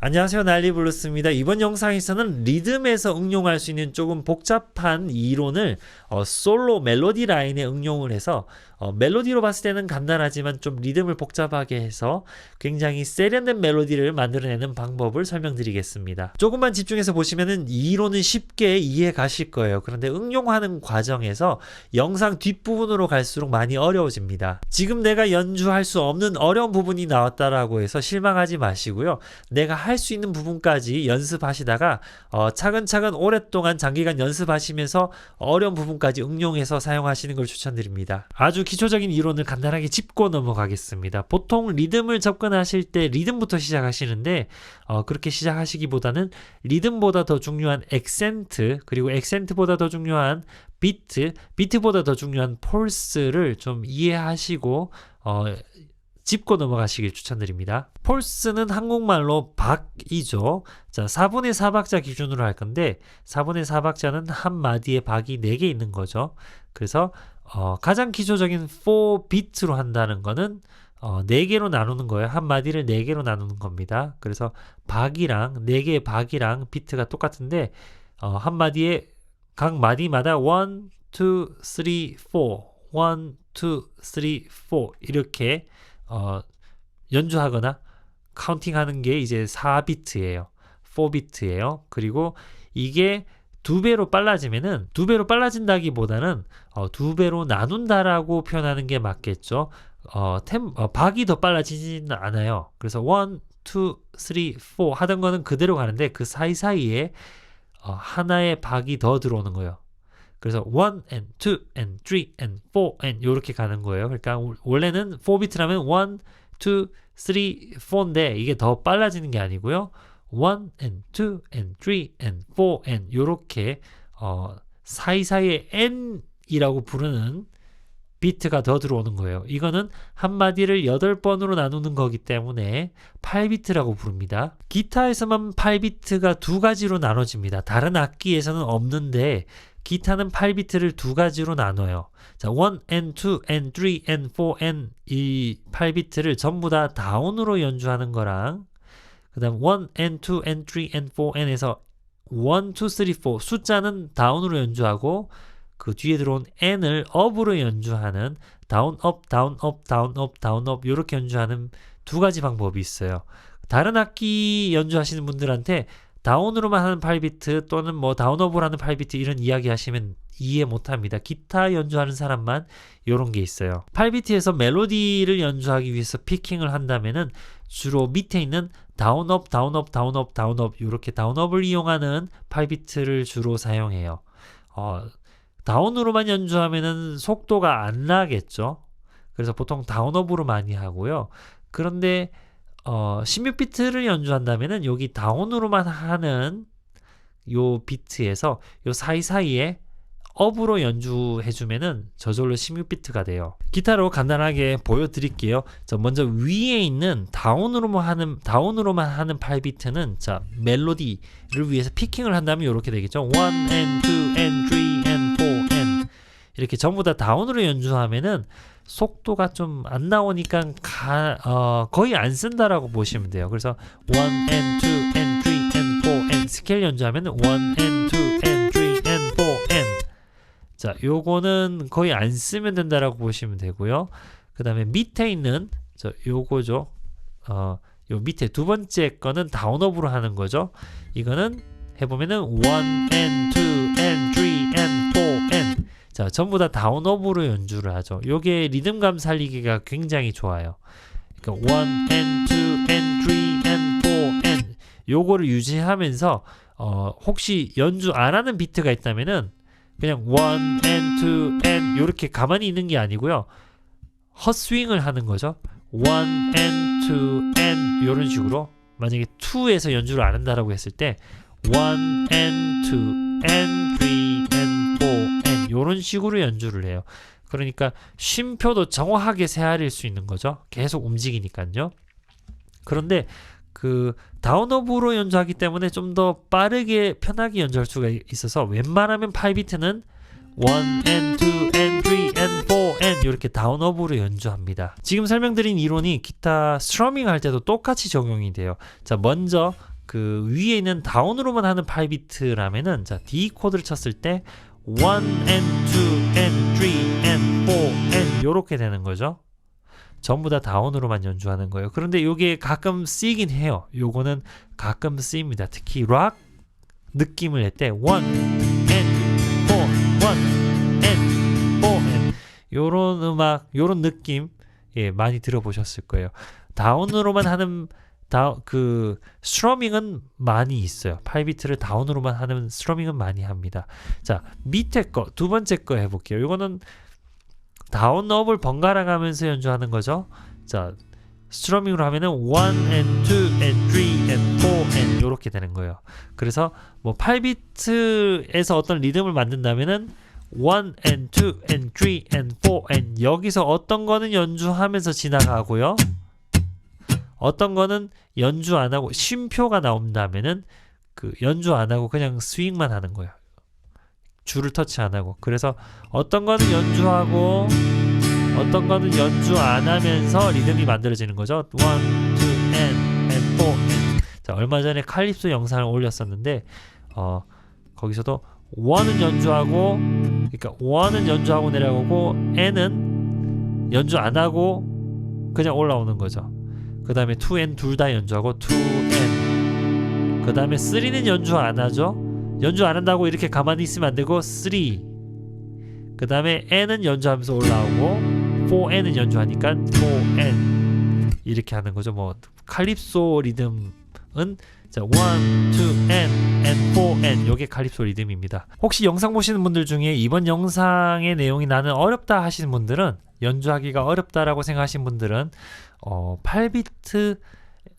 안녕하세요 난리블루스입니다. 이번 영상에서는 리듬에서 응용할 수 있는 조금 복잡한 이론을 어, 솔로 멜로디 라인에 응용을 해서 어, 멜로디로 봤을 때는 간단하지만 좀 리듬을 복잡하게 해서 굉장히 세련된 멜로디를 만들어내는 방법을 설명드리겠습니다. 조금만 집중해서 보시면은 이 이론은 쉽게 이해 가실 거예요. 그런데 응용하는 과정에서 영상 뒷부분으로 갈수록 많이 어려워집니다. 지금 내가 연주할 수 없는 어려운 부분이 나왔다라고 해서 실망하지 마시고요. 내가 할 수 있는 부분까지 연습하시다가 어, 차근차근 오랫동안 장기간 연습하시면서 어려운 부분까지 응용해서 사용하시는 걸 추천드립니다. 아주 기초적인 이론을 간단하게 짚고 넘어가겠습니다. 보통 리듬을 접근하실 때 리듬부터 시작하시는데 어, 그렇게 시작하시기보다는 리듬보다 더 중요한 액센트 그리고 액센트보다 더 중요한 비트, 비트보다 더 중요한 폴스를 좀 이해하시고 어, 짚고 넘어가시길 추천드립니다. 폴스는 한국말로 박이죠. 자, 4분의 4박자 기준으로 할 건데 4분의 4박자는 한 마디에 박이 4개 있는 거죠. 그래서 어, 가장 기초적인 4비트로 한다는 거는 어, 4개로 나누는 거예요. 한 마디를 4개로 나누는 겁니다. 그래서 박이랑 4개의 박이랑 비트가 똑같은데 어, 한 마디에 각 마디마다 1, 2, 3, 4 1, 2, 3, 4 이렇게 어, 연주하거나 카운팅하는 게 이제 4비트예요. 4비트예요. 그리고 이게 두 배로 빨라지면은 두 배로 빨라진다기보다는 어, 두 배로 나눈다라고 표현하는 게 맞겠죠. 어, 템, 어, 박이 더 빨라지지는 않아요. 그래서 1, 2, 3, 4 하던 거는 그대로 가는데 그 사이사이에 어, 하나의 박이 더 들어오는 거예요. 그래서 1 and 2 and 3 and 4 and 이렇게 가는 거예요. 그러니까 원래는 4비트라면 1, 2, 3, 4인데 이게 더 빨라지는 게 아니고요. 1 and 2 and 3 and 4 and 요렇게 어, 사이사이에 n이라고 부르는 비트가 더 들어오는 거예요. 이거는 한 마디를 8번으로 나누는 거기 때문에 8비트라고 부릅니다. 기타에서만 8비트가 두 가지로 나눠집니다. 다른 악기에서는 없는데 기타는 8비트를 두 가지로 나눠요. 자, 1 and 2 and 3 and 4 and 이 8비트를 전부 다 다운으로 연주하는 거랑 그다음 1 and 2 and 3 and 4 and에서 1, 2, 3, 4 숫자는 다운으로 연주하고 그 뒤에 들어온 n을 up으로 연주하는 다운 업 다운 업 다운 업 다운 업 이렇게 연주하는 두 가지 방법이 있어요. 다른 악기 연주하시는 분들한테 다운으로만 하는 8비트 또는 뭐 다운업을 하는 8비트 이런 이야기 하시면 이해 못 합니다. 기타 연주하는 사람만 이런 게 있어요. 8비트에서 멜로디를 연주하기 위해서 피킹을 한다면은 주로 밑에 있는 다운업, 다운업, 다운업, 다운업 이렇게 다운업을 이용하는 8비트를 주로 사용해요. 어, 다운으로만 연주하면은 속도가 안 나겠죠. 그래서 보통 다운업으로 많이 하고요. 그런데 어, 16비트를 연주한다면은 여기 다운으로만 하는 요 비트에서 요 사이사이에 업으로 연주해주면은 저절로 16비트가 돼요. 기타로 간단하게 보여드릴게요. 자, 먼저 위에 있는 다운으로만 하는 다운으로만 하는 8비트는 자 멜로디를 위해서 피킹을 한다면 이렇게 되겠죠. 1 and 2 and 3 and 4 and 이렇게 전부 다 다운으로 연주하면은 속도가 좀 안 나오니까 가, 어, 거의 안 쓴다라고 보시면 돼요. 그래서 1 and 2 and 3 and 4 and 스케일 연주하면 1 and 2 and 3 and 4 and 자, 요거는 거의 안 쓰면 된다라고 보시면 되고요. 그 다음에 밑에 있는 저 요거죠. 어, 요 밑에 두 번째 거는 다운업으로 하는 거죠. 이거는 해 보면은 1 and 2 and 3 and 4 and 자, 전부 다 다운업으로 연주를 하죠. 요게 리듬감 살리기가 굉장히 좋아요. 그러니까 1 and 2 and 3 and 4 and 요거를 유지하면서 어, 혹시 연주 안 하는 비트가 있다면은 그냥 1 and 2 and 요렇게 가만히 있는 게 아니고요. 헛스윙을 하는 거죠. 1 and 2 and 요런 식으로 만약에 2에서 연주를 안 한다라고 했을 때1 and 2 and 3 and 4 and 요런 식으로 연주를 해요. 그러니까 쉼표도 정확하게 세아릴 수 있는 거죠. 계속 움직이니까요. 그런데 그 다운업으로 연주하기 때문에 좀 더 빠르게 편하게 연주할 수가 있어서 웬만하면 8비트는 1 and 2 and 3 and 4 and 이렇게 다운업으로 연주합니다. 지금 설명드린 이론이 기타 스트러밍 할 때도 똑같이 적용이 돼요. 자, 먼저 그 위에 있는 다운으로만 하는 8비트라면은 자, D 코드를 쳤을 때 1 and 2 and 3 and 4 and 요렇게 되는 거죠. 전부 다 다운으로만 연주하는 거예요. 그런데 이게 가끔 쓰이긴 해요. 요거는 가끔 쓰입니다. 특히 락 느낌을 낼 때 1 and 4 1 and 4 and 요런 음악, 요런 느낌 예, 많이 들어보셨을 거예요. 다운으로만 하는 다 그 스트러밍은 많이 있어요. 8비트를 다운으로만 하는 스트러밍은 많이 합니다. 자, 밑에 거 두 번째 거 해볼게요. 이거는 다운업을 번갈아 가면서 연주하는 거죠. 자, 스트러밍으로 하면은 1 and 2 and 3 and 4 and 요렇게 되는 거예요. 그래서 뭐 8비트에서 어떤 리듬을 만든다면은 1 and 2 and 3 and 4 and 여기서 어떤 거는 연주하면서 지나가고요. 어떤 거는 연주 안 하고 쉼표가 나온다면은 그 연주 안 하고 그냥 스윙만 하는 거예요. 줄을 터치 안 하고. 그래서 어떤 거는 연주하고 어떤 거는 연주 안 하면서 리듬이 만들어지는 거죠. 1, 2, and, and 4, and. 자, 얼마 전에 칼립소 영상을 올렸었는데 어, 거기서도 1은 연주하고 그러니까 1은 연주하고 내려오고 n은 연주 안 하고 그냥 올라오는 거죠. 그 다음에 2n 둘 다 연주하고 2n 그 다음에 3는 연주 안 하죠? 연주 안 한다고 이렇게 가만히 있으면 안 되고 3그 다음에 n은 연주하면서 올라오고 4n은 연주하니까 4n 이렇게 하는 거죠. 뭐 칼립소 리듬은 자, 1, 2, n, and 4, n 요게 칼립소 리듬입니다. 혹시 영상 보시는 분들 중에 이번 영상의 내용이 나는 어렵다 하시는 분들은 연주하기가 어렵다라고 생각하시는 분들은 어, 8비트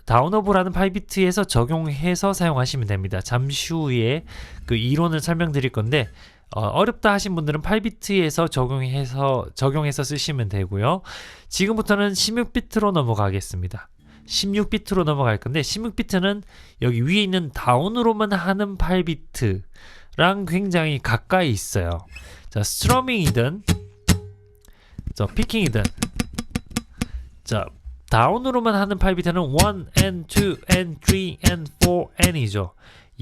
다운업을하는 8비트에서 적용해서 사용하시면 됩니다. 잠시 후에 그 이론을 설명드릴 건데 어, 렵다 하신 분들은 8비트에서 적용해서 적용해서 쓰시면 되고요. 지금부터는 16비트로 넘어가겠습니다. 16비트로 넘어갈 건데 16비트는 여기 위에 있는 다운으로만 하는 8비트랑 굉장히 가까이 있어요. 자, 스트러밍이든 자, 피킹이든 자, 다운으로만 하는 8비트는 1 and 2 and 3 and 4 and이죠.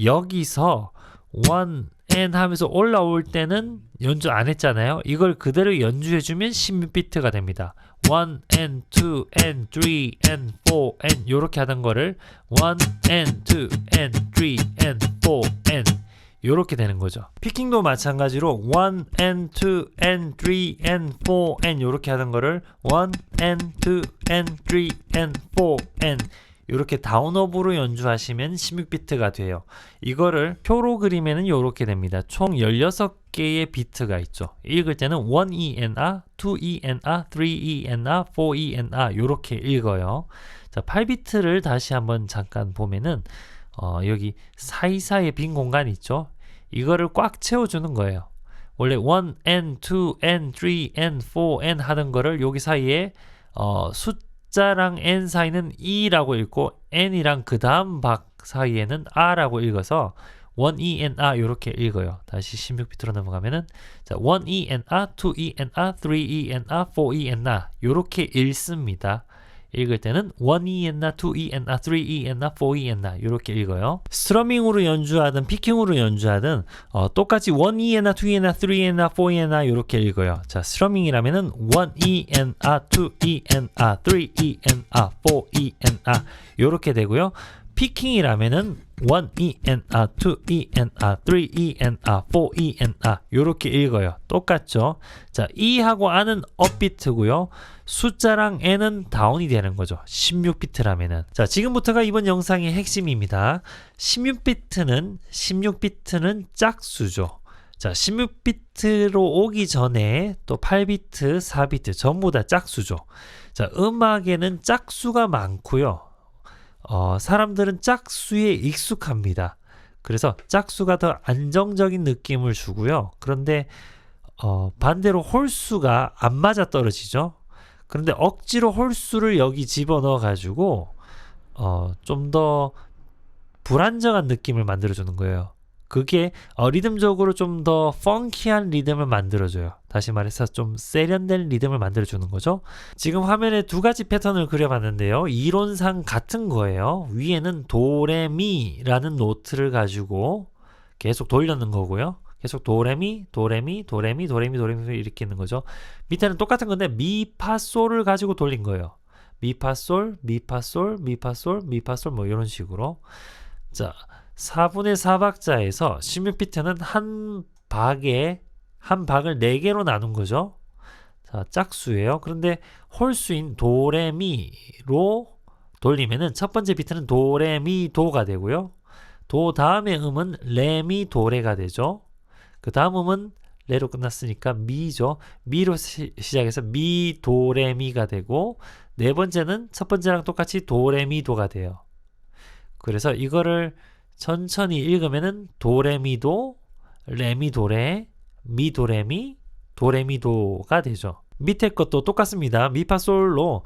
여기서 1 and 하면서 올라올 때는 연주 안 했잖아요. 이걸 그대로 연주해 주면 16비트가 됩니다. 1 and 2 and 3 and 4 and 이렇게 하던 거를 1 and 2 and 3 and 4 and 이렇게 되는 거죠. 피킹도 마찬가지로 1 and 2 and 3 and 4 and 이렇게 하던 거를 1 and 2 and 3 and 4 and 이렇게 다운업으로 연주하시면 16비트가 돼요. 이거를 표로 그리면은 이렇게 됩니다. 총 16개의 비트가 있죠. 읽을 때는 1ENR, 2ENR, 3ENR, 4ENR 이렇게 읽어요. 자, 8비트를 다시 한번 잠깐 보면은 어, 여기 사이사이에 빈 공간이 있죠. 이거를 꽉 채워주는 거예요. 원래 1, n, 2, n, 3, n, 4, n 하던 거를 여기 사이에 어, 숫자랑 n 사이는 e라고 읽고 n이랑 그 다음 박 사이에는 r라고 읽어서 1ENR 이렇게 읽어요. 다시 16비트로 넘어가면은 자, 1ENR, 2ENR, 3ENR, 4ENR 이렇게 읽습니다. 읽을 때는 1E나 2E나 3E나 4E나 이렇게 읽어요. 스트러밍으로 연주하든 피킹으로 연주하든 어, 똑같이 1E나 2E나 3E나 4E나 이렇게 읽어요. 자, 스트러밍이라면은 1E나 2E나 3E나 4E나 이렇게 되고요. 피킹이라면은 1ENR, 2ENR, 3ENR, 4ENR 이렇게 읽어요. 똑같죠? 자, E하고 R은 업비트고요. 숫자랑 N은 다운이 되는 거죠. 16비트라면은. 자, 지금부터가 이번 영상의 핵심입니다. 16비트는 16비트는 짝수죠. 자, 16비트로 오기 전에 또 8비트, 4비트 전부 다 짝수죠. 자, 음악에는 짝수가 많고요. 어, 사람들은 짝수에 익숙합니다. 그래서 짝수가 더 안정적인 느낌을 주고요. 그런데 어, 반대로 홀수가 안 맞아 떨어지죠. 그런데 억지로 홀수를 여기 집어넣어 가지고 어, 좀 더 불안정한 느낌을 만들어 주는 거예요. 그게 어, 리듬적으로 좀 더 펑키한 리듬을 만들어줘요. 다시 말해서 좀 세련된 리듬을 만들어주는 거죠. 지금 화면에 두 가지 패턴을 그려봤는데요. 이론상 같은 거예요. 위에는 도레미라는 노트를 가지고 계속 돌려는 거고요. 계속 도레미, 도레미, 도레미, 도레미, 도레미 이렇게 있는 거죠. 밑에는 똑같은 건데 미파솔을 가지고 돌린 거예요. 미파솔, 미파솔, 미파솔, 미파솔 뭐 이런 식으로. 자, 4분의 4박자에서 16비트는 한 박에 한 박을 4개로 나눈 거죠. 자, 짝수예요. 그런데 홀수인 도레미로 돌리면은 첫 번째 비트는 도레미도가 되고요. 도 다음의 음은 레미도레가 되죠. 그 다음 음은 레로 끝났으니까 미죠. 미로 시, 작해서 미 도 레 미가 되고 네 번째는 첫 번째랑 똑같이 도 레 미도가 돼요. 그래서 이거를 천천히 읽으면은 도레미도 레미도레 미도레미 도레미도가 되죠. 밑에 것도 똑같습니다. 미파솔로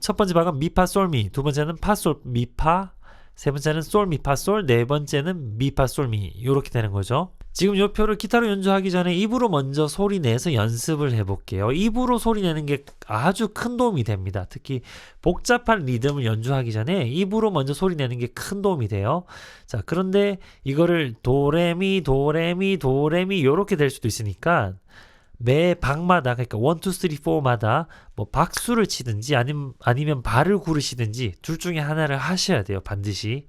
첫 번째 박은 미파솔미, 두 번째는 파솔 미파, 세 번째는 솔 미파솔, 네 번째는 미파솔미 이렇게 되는 거죠. 지금 이 표를 기타로 연주하기 전에 입으로 먼저 소리 내서 연습을 해볼게요. 입으로 소리 내는 게 아주 큰 도움이 됩니다. 특히 복잡한 리듬을 연주하기 전에 입으로 먼저 소리 내는 게 큰 도움이 돼요. 자, 그런데 이거를 도레미, 도레미, 도레미 이렇게 될 수도 있으니까 매 박마다 그러니까 1, 2, 3, 4마다 뭐 박수를 치든지 아니면 발을 구르시든지 둘 중에 하나를 하셔야 돼요. 반드시.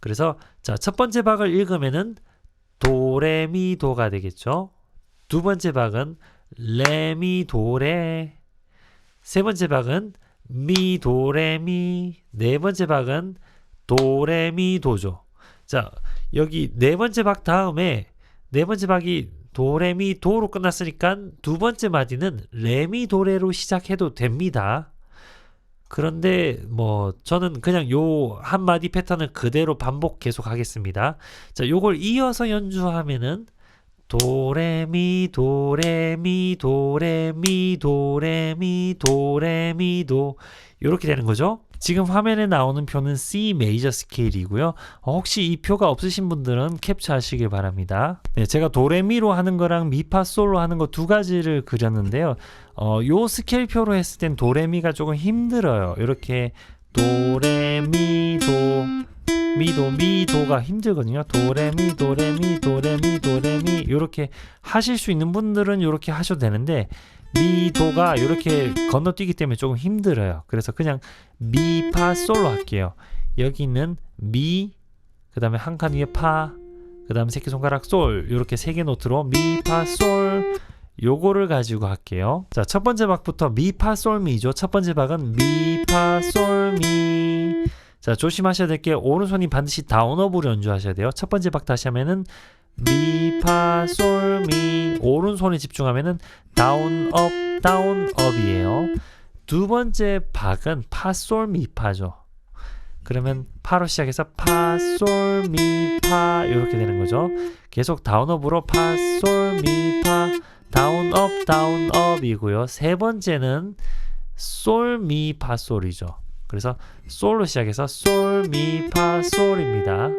그래서 자, 첫 번째 박을 읽으면은 도레미도가 되겠죠. 두 번째 박은 레미도레. 세 번째 박은 미도레미. 네 번째 박은 도레미도죠. 자, 여기 네 번째 박 다음에 네 번째 박이 도레미도로 끝났으니까 두 번째 마디는 레미도레로 시작해도 됩니다. 그런데 뭐 저는 그냥 요 한 마디 패턴을 그대로 반복 계속 하겠습니다. 자, 요걸 이어서 연주하면은 도레미 도레미 도레미 도레미 도레미 도 이렇게 되는 거죠. 지금 화면에 나오는 표는 C 메이저 스케일이고요. 어, 혹시 이 표가 없으신 분들은 캡처하시길 바랍니다. 네, 제가 도레미로 하는 거랑 미파 솔로 하는 거 두 가지를 그렸는데요. 어, 요 스케일 표로 했을 땐 도레미가 조금 힘들어요. 이렇게 도레미도 미도 미도가 힘들거든요. 도레미 도레미 도레미 도레미 이렇게 하실 수 있는 분들은 이렇게 하셔도 되는데 미도가 이렇게 건너뛰기 때문에 조금 힘들어요. 그래서 그냥 미파 솔로 할게요. 여기 있는 미, 그 다음에 한 칸 위에 파, 그 다음에 새끼 손가락 솔 이렇게 세 개 노트로 미파 솔 요거를 가지고 할게요. 자, 첫 번째 박부터 미파 솔 미죠. 첫 번째 박은 미파 솔 미. 자, 조심하셔야 될 게 오른손이 반드시 다운업으로 연주하셔야 돼요. 첫 번째 박 다시 하면은 미파솔미 오른손에 집중하면은 다운 업 다운 업이에요. 두 번째 박은 파솔 미파죠. 그러면 파로 시작해서 파솔 미파 이렇게 되는 거죠. 계속 다운업으로 파솔 미파 다운 업 다운 업이고요. 세 번째는 솔 미 파 솔이죠. 그래서 솔로 시작해서 솔 미 파 솔입니다.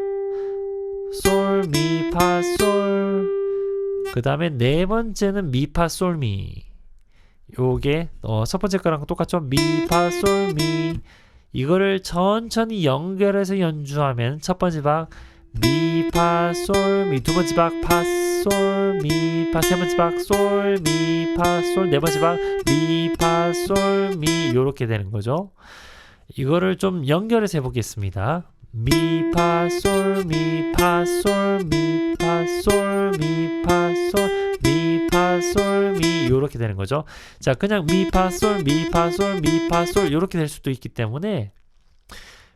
솔, 미, 파, 솔. 그 다음에 네 번째는 미, 파, 솔, 미. 요게 어, 첫 번째 거랑 똑같죠? 미, 파, 솔, 미. 이거를 천천히 연결해서 연주하면 첫 번째 박 미, 파, 솔, 미. 두 번째 박 파, 솔, 미, 파. 세 번째 박 솔, 미, 파, 솔. 네 번째 박 미, 파, 솔, 미. 요렇게 되는 거죠. 이거를 좀 연결해서 해보겠습니다. 미, 파, 솔, 미, 파, 솔, 미, 파, 솔, 미, 파, 솔, 미, 파, 솔, 미 이렇게 되는 거죠. 자, 그냥 미, 파, 솔, 미, 파, 솔, 미, 파, 솔 이렇게 될 수도 있기 때문에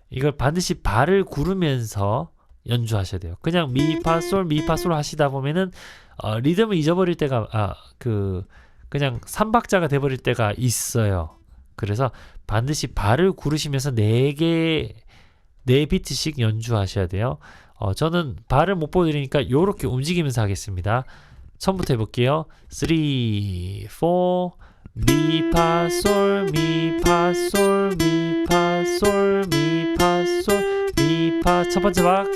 이걸 반드시 발을 구르면서 연주하셔야 돼요. 그냥 미, 파, 솔, 미, 파, 솔 하시다 보면은 어, 리듬을 잊어버릴 때가 아, 그 그냥 3박자가 돼버릴 때가 있어요. 그래서 반드시 발을 구르시면서 4개 4비트씩 연주하셔야 돼요. 어, 저는 발을 못 보여드리니까 이렇게 움직이면서 하겠습니다. 처음부터 해볼게요. 3, 4, 미, 파, 솔, 미, 파, 솔, 미, 파, 솔, 미, 파, 솔, 미, 파. 첫 번째 박,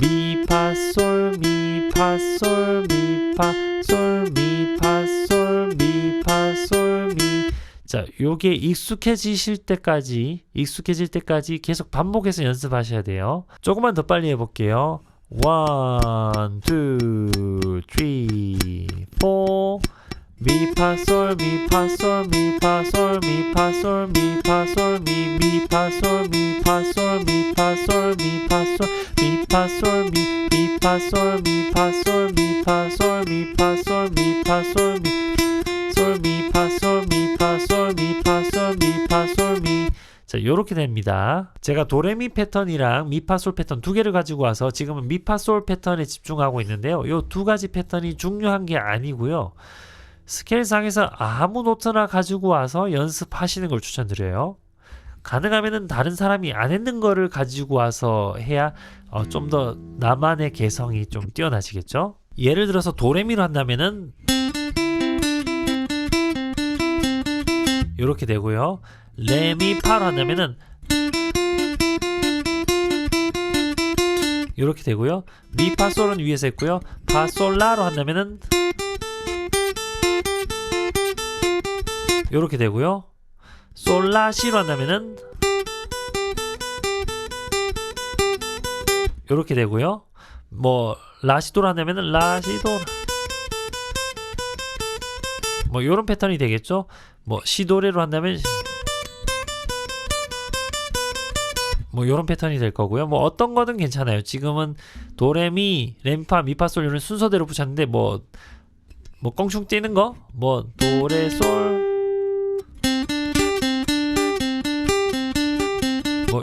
미파 솔 미파 솔 미파 솔 미파 솔 미파 솔 미 자, 요게 익숙해지실 때까지 익숙해질 때까지 계속 반복해서 연습하셔야 돼요. 조금만 더 빨리 해볼게요. 쓰리, 포 미파솔 미파솔 미파솔 미파솔 미파솔 미 미파솔 미파솔 미파솔 미파솔 미파솔 미 미파솔 미파솔 미파솔 미파솔 미파솔 미솔 미파솔 미파솔 미파솔 미파솔 미 자, 요렇게 됩니다. 제가 도레미 패턴이랑 미파솔 패턴 두 개를 가지고 와서 지금은 미파솔 패턴에 집중하고 있는데요. 요 두 가지 패턴이 중요한 게 아니고요. 스케일상에서 아무 노트나 가지고 와서 연습하시는 걸 추천드려요. 가능하면은 다른 사람이 안 했는 거를 가지고 와서 해야 어, 좀 더 나만의 개성이 좀 뛰어나시겠죠? 예를 들어서 도레미로 한다면은 이렇게 되고요. 레미파로 한다면은 이렇게 되고요. 미파솔은 위에서 했고요. 파솔라로 한다면은 이렇게 되고요. 솔라시로 한다면은 이렇게 되고요. 뭐 라시도로 한다면은 라시도 뭐 이런 패턴이 되겠죠. 뭐 시도레로 한다면 뭐 이런 패턴이 될 거고요. 뭐 어떤 거든 괜찮아요. 지금은 도레미, 렘파, 미파솔 이런 순서대로 붙였는데 뭐뭐 껑충 뛰는 거, 뭐 도레솔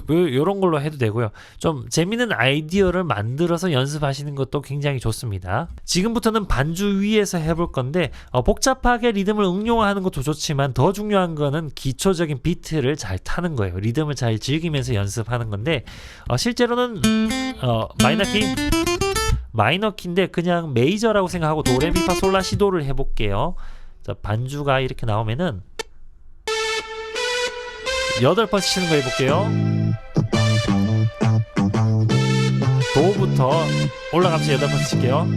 뭐 이런 걸로 해도 되고요. 좀 재밌는 아이디어를 만들어서 연습하시는 것도 굉장히 좋습니다. 지금부터는 반주 위에서 해볼 건데 어, 복잡하게 리듬을 응용하는 것도 좋지만 더 중요한 거는 기초적인 비트를 잘 타는 거예요. 리듬을 잘 즐기면서 연습하는 건데 어, 실제로는 어, 마이너 키 마이너 키인데 그냥 메이저라고 생각하고 도레미파 솔라 시도를 해볼게요. 자, 반주가 이렇게 나오면은 여덟 번 치는 거 해볼게요. 도부터 올라가면서 여덟 번 칠게요. 2,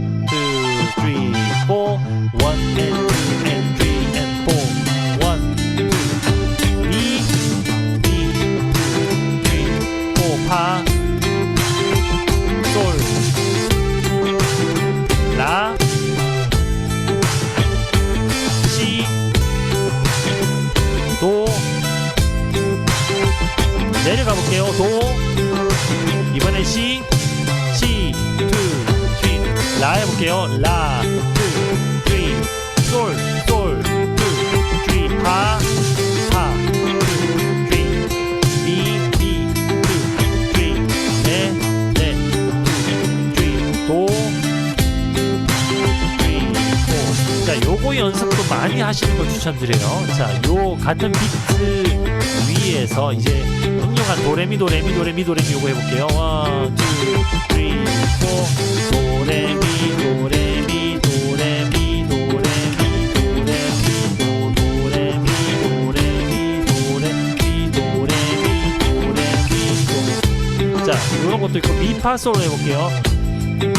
3, 4, 1 and 2 and 3 and 4 1, 2, Mi, Mi, 2, 3, 4, 파, 솔, 라, 시, 도, 내려가 볼게요. 도, 이번엔 시, 라 해볼게요. 라, 투, 쓰리, 솔, 솔, 투, 쓰리, 파, 파, 자, 요거 연습도 많이 하시는 걸 추천드려요. 자, 요 같은 비트 위에서 이제 응용한 도레미 도레미 도레미 도레미 요거 해볼게요. 원, 투, 쓰리, 포. 도레미 도레미 도레미 도레미 도레미 도 도레미 도레미 도레미 도레미 도레미 도. 자, 요런 것도 있고 미파솔로 해볼게요. 투,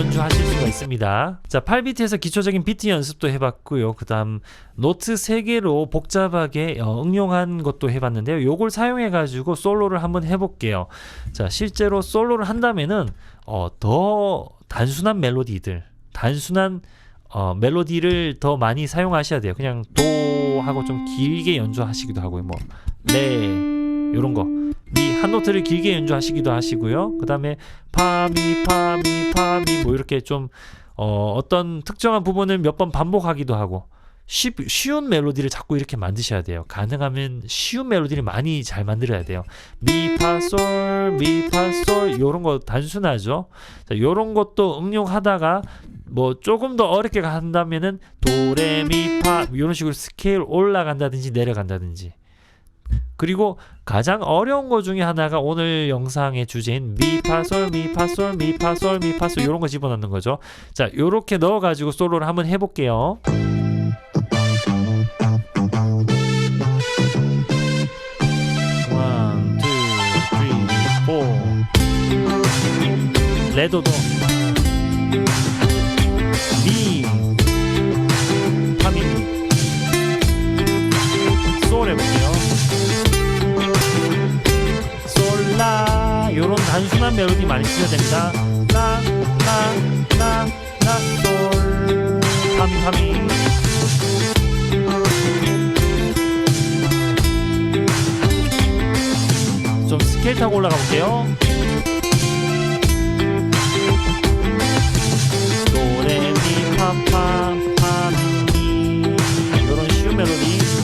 연주하실 수가 있습니다. 자, 8비트에서 기초적인 비트 연습도 해봤고요. 그 다음, 노트 3개로 복잡하게 어, 응용한 것도 해봤는데요. 요걸 사용해가지고 솔로를 한번 해볼게요. 자, 실제로 솔로를 한다면은, 어, 더 단순한 멜로디들, 단순한 어, 멜로디를 더 많이 사용하셔야 돼요. 그냥 도 하고 좀 길게 연주하시기도 하고요. 뭐, 레, 요런 거. 미 한 노트를 길게 연주하시기도 하시고요. 그 다음에 파미 파미 파미 뭐 이렇게 좀 어, 어떤 특정한 부분을 몇 번 반복하기도 하고 쉽, 쉬운 멜로디를 자꾸 이렇게 만드셔야 돼요. 가능하면 쉬운 멜로디를 많이 잘 만들어야 돼요. 미파솔 미파솔 요런 거 단순하죠. 자, 요런 것도 응용하다가 뭐 조금 더 어렵게 한다면은 도레미파 이런 식으로 스케일 올라간다든지 내려간다든지 그리고 가장 어려운 것 중에 하나가 오늘 영상의 주제인 미파솔 미파솔 미파솔 미파솔 이런 거 집어넣는 거죠. 자, 요렇게 넣어 가지고 솔로를 한번 해 볼게요. 레도도 미 파미 솔 해볼게요. 솔라 요런 단순한 멜로디 많이 쓰셔야 됩니다. 라라라라솔 파미 파미 좀 스케일 타고 올라가 볼게요. 도레미파파파미 이런 쉬운 멜로디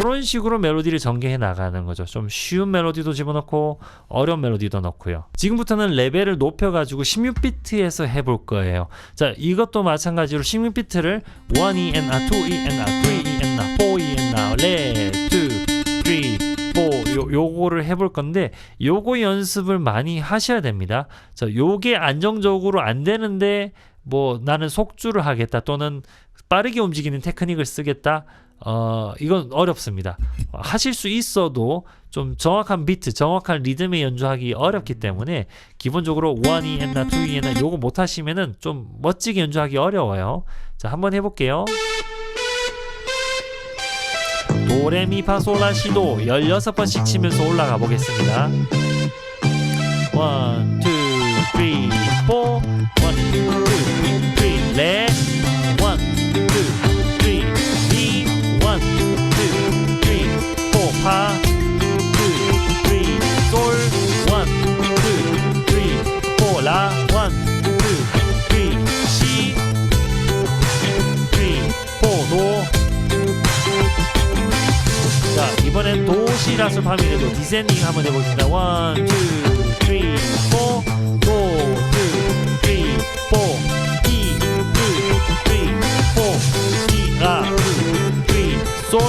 이런 식으로 멜로디를 전개해 나가는 거죠. 좀 쉬운 멜로디도 집어넣고 어려운 멜로디도 넣고요. 지금부터는 레벨을 높여가지고 16비트에서 해볼 거예요. 자 이것도 마찬가지로 16비트를 1E and a 2E and a 3E and a 4E and a 레, 2, 3, 4 요, 요거를 해볼 건데 요거 연습을 많이 하셔야 됩니다. 자 요게 안정적으로 안 되는데 뭐 나는 속주를 하겠다 또는 빠르게 움직이는 테크닉을 쓰겠다 어 이건 어렵습니다 어, 하실 수 있어도 좀 정확한 비트, 정확한 리듬에 연주하기 어렵기 때문에 기본적으로 1이 했나 2이 했나 요거 못 하시면은 좀 멋지게 연주하기 어려워요. 자, 한번 해 볼게요. 도레미파솔라시도 16번씩 치면서 올라가 보겠습니다. 1 2 이번엔 도시라서 파미레도 디센딩 한번 포, 이, 라, 투, 쓰리, 솔,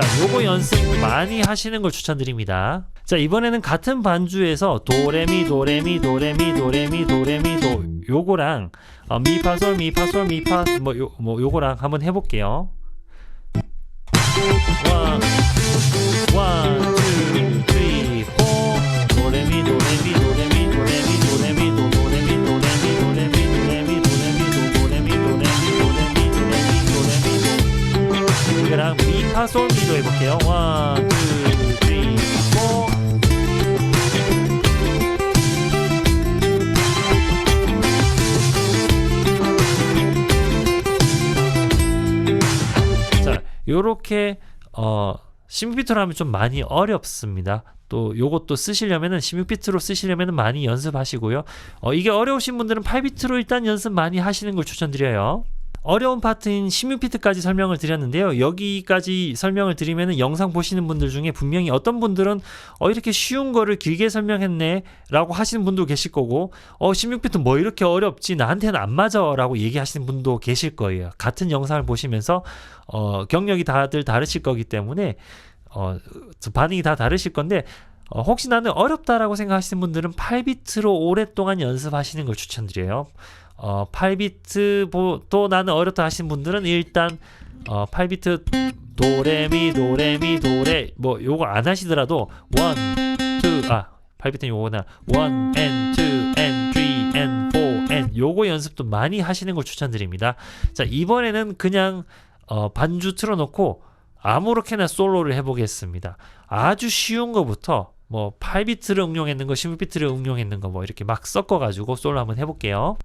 자, 요거 연습 많이 하시는 걸 추천드립니다. 자, 이번에는 같은 반주에서 도레미 도레미 도레미 도레미 도레미 도 요거랑 어, 미파솔 미파솔 미파 뭐 요 뭐 요거랑 한번 해 볼게요. 원, 원, 파솔 미도 해볼게요. 원, 투, 쓰리, 포. 자, 요렇게 어 16비트로 하면 좀 많이 어렵습니다. 또 요것도 쓰시려면은 16비트로 쓰시려면은 많이 연습하시고요. 어 이게 어려우신 분들은 8비트로 일단 연습 많이 하시는 걸 추천드려요. 어려운 파트인 16비트까지 설명을 드렸는데요. 여기까지 설명을 드리면은 영상 보시는 분들 중에 분명히 어떤 분들은 어 이렇게 쉬운 거를 길게 설명했네 라고 하시는 분도 계실 거고 어 16비트 뭐 이렇게 어렵지 나한테는 안 맞아 라고 얘기하시는 분도 계실 거예요. 같은 영상을 보시면서 어 경력이 다들 다르실 거기 때문에 어 반응이 다 다르실 건데 어, 혹시 나는 어렵다라고 생각하시는 분들은 8비트로 오랫동안 연습하시는 걸 추천드려요. 어, 8비트 보, 또 나는 어렵다 하시는 분들은 일단 어, 8비트 도레미 도레미 도레 뭐 요거 안 하시더라도 1, 2, 아 8비트는 요거나 1 and 2 and 3 and 4 and 요거 연습도 많이 하시는 걸 추천드립니다. 자 이번에는 그냥 어, 반주 틀어놓고 아무렇게나 솔로를 해보겠습니다. 아주 쉬운 거부터 뭐 8비트를 응용했는 거, 16비트를 응용했는 거 뭐 이렇게 막 섞어가지고 솔로 한번 해볼게요.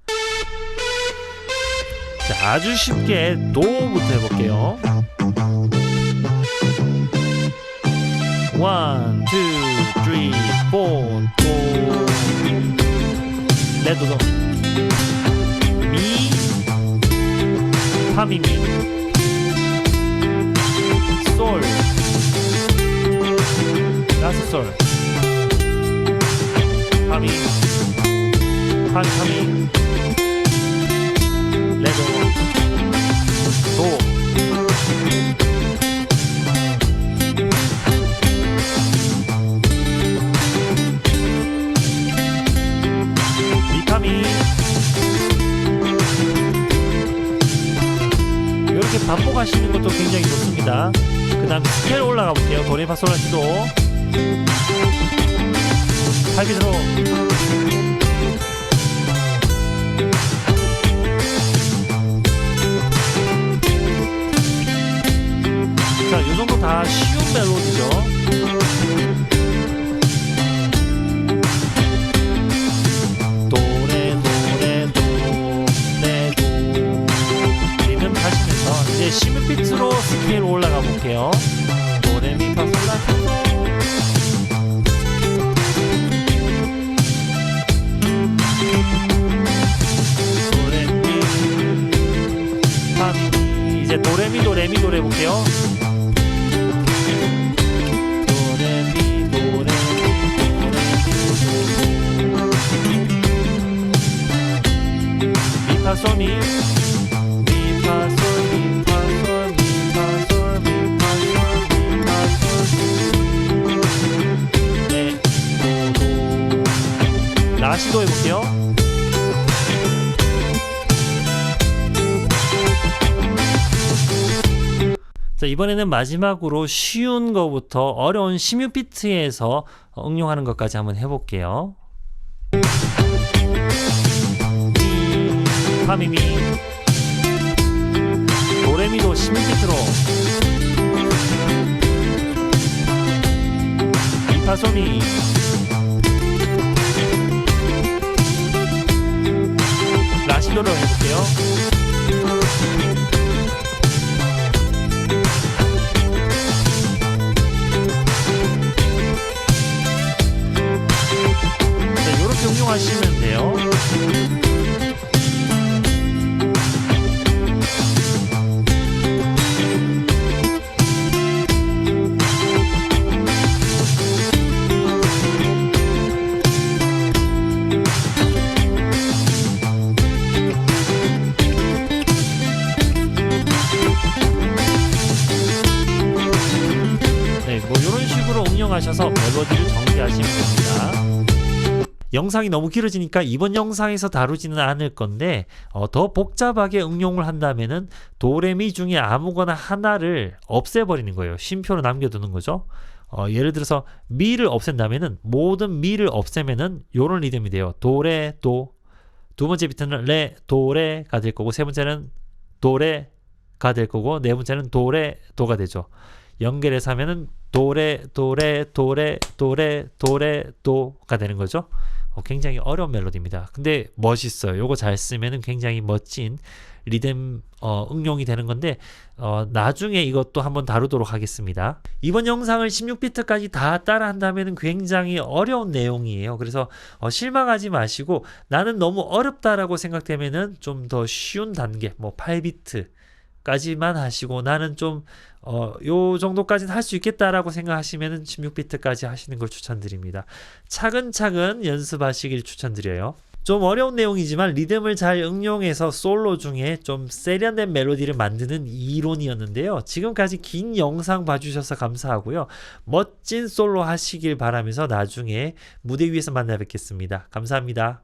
자, 아주 쉽게 도부터 해볼게요. 원, 투, 쓰리, 포, 도. 레도도. 미, 파미미. 솔. 라스 솔. 파미. 파미. 이렇게 반복하시는 것도 굉장히 좋습니다. 그 다음 스케일 올라가 볼게요. 도레파솔라시도 팔비드로 다 쉬운 멜로디죠. 이제 10비트로 스케일 올라가 볼게요. 도레미파솔라시도 도레미 파미 이제 도레미 도레미 도레 볼게요. 미파솔 네도도 라시도 해볼게요. 자, 이번에는 마지막으로 쉬운 거부터 어려운 16비트에서 응용하는 것까지 한번 해볼게요. 미, 파미미 도레미도 16비트로 미파소미 라시도로 해볼게요. 네, 이렇게 응용하시면 돼요. 영상이 너무 길어지니까 이번 영상에서 다루지는 않을 건데 어, 더 복잡하게 응용을 한다면은 도레미 중에 아무거나 하나를 없애버리는 거예요. 쉼표로 남겨두는 거죠. 어, 예를 들어서 미를 없앤다면은 모든 미를 없애면은 요런 리듬이 돼요. 도레 도. 두 번째 비트는 레 도레가 될 거고 세 번째는 도레가 될 거고 네 번째는 도레 도가 되죠. 연결해서 하면은 도레 도레 도레 도레 도레 도가 되는 거죠. 어, 굉장히 어려운 멜로디입니다. 근데 멋있어요. 요거 잘 쓰면은 굉장히 멋진 리듬 어, 응용이 되는 건데 어, 나중에 이것도 한번 다루도록 하겠습니다. 이번 영상을 16비트까지 다 따라 한다면 굉장히 어려운 내용이에요. 그래서 어, 실망하지 마시고 나는 너무 어렵다라고 생각되면은 좀 더 쉬운 단계 뭐 8비트 까지만 하시고 나는 좀 어, 요 정도까지는 할 수 있겠다라고 생각하시면은 16비트까지 하시는 걸 추천드립니다. 차근차근 연습하시길 추천드려요. 좀 어려운 내용이지만 리듬을 잘 응용해서 솔로 중에 좀 세련된 멜로디를 만드는 이론이었는데요. 지금까지 긴 영상 봐주셔서 감사하고요. 멋진 솔로 하시길 바라면서 나중에 무대 위에서 만나 뵙겠습니다. 감사합니다.